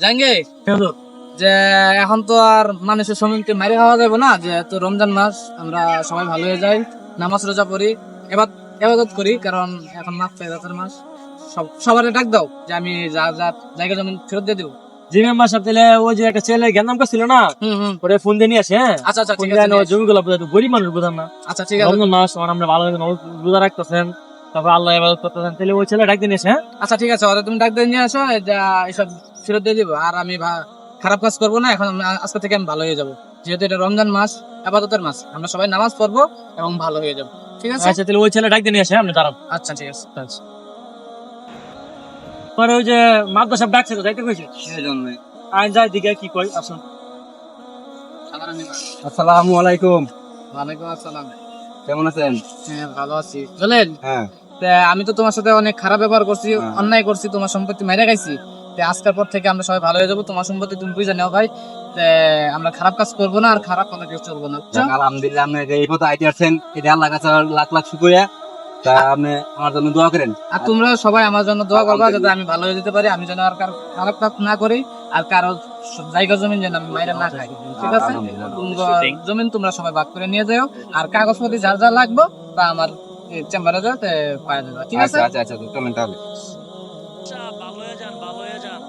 জাঙ্গে যে এখন তো আর মানুষের সময়কে মারি খাওয়া যাবে না যে তো রমজান মাস আমরা সবাই ভালো হয়ে যাই নামাজ রোজা পড়ি এবার এবাদত করি কারণ এখন মাস ফেরাতের মাস। সব সবার ডাক দাও যে আমি যা যা জায়গা জমি ফেরত দিয়ে দেবো। তাহলে ওই যে একটা ছেলে জ্ঞান নাম ছিল না ওরে ফোন দিয়ে নিয়ে আসে হ্যাঁ? আচ্ছা আচ্ছা ঠিক আছে বোঝা গরিব মানুষ বোঝান না। আচ্ছা ঠিক আছে। রমজান মাস আমরা ভালো রোজা রাখতেছেন তারপর আল্লাহ ইবাদত করতেছেন। তাহলে ওই ছেলে ডাক দিয়ে নিয়ে আসে হ্যাঁ? আচ্ছা ঠিক আছে ওরা তুমি ডাক দিয়ে নিয়ে আসো এটা এসব ফেরত দিয়ে দিবো। আর আমি খারাপ কাজ করব না এখন আজকে থেকে আমি ভালো হয়ে যাব। যেহেতু এটা রমজান মাস আবাদতের মাস আমরা সবাই নামাজ পড়ব এবং ভালো হয়ে যাব। ঠিক আছে? আচ্ছা তাহলে ওই ছেলে ডাক দিয়ে নিয়ে আসে আপনি দাঁড়ান। আচ্ছা ঠিক আছে। পরে ওই যে মাদ্রাসা ডাকছে তো যাইতে কইছে? আইন যাই দিকে কি কই আসুন। আসসালামু আলাইকুম। ওয়ালাইকুম আসসালাম। কেমন আছেন? হ্যাঁ ভালো আছি। চলেন হ্যাঁ। আমি তো তোমার সাথে অনেক খারাপ ব্যবহার করছি হ্যাঁ। অন্যায় করছি তোমার সম্পত্তি মেরে খাইছি। তা আজকের পর থেকে আমরা সবাই ভালো হয়ে যাব। তোমার সম্পত্তি তুমি বুঝে নাও ভাই। আমরা খারাপ কাজ করব না আর খারাপ কোনো কিছু চলবো না। আলহামদুলিল্লাহ আপনি এই পথে আইতে আসছেন এটা আল্লাহ কাছে লাখ লাখ শুকরিয়া। তা আপনি আমার জন্য দোয়া করেন। আর তোমরা সবাই আমার জন্য দোয়া করবা যাতে আমি ভালো হয়ে যেতে পারি আমি যেন আর কারও খারাপ কাজ না করি আর কারও জায়গা জমিন যেন আমি মাইরা না খাই। ঠিক আছে। জমিন তোমরা সবাই ভাগ করে নিয়ে যাও আর কাগজপত্র যা যা লাগবে তা আমার চেম্বারে যাও পাওয়া যাবে ঠিক আছে? আচ্ছা আচ্ছা আচ্ছা চলেন তাহলে। হয়ে যান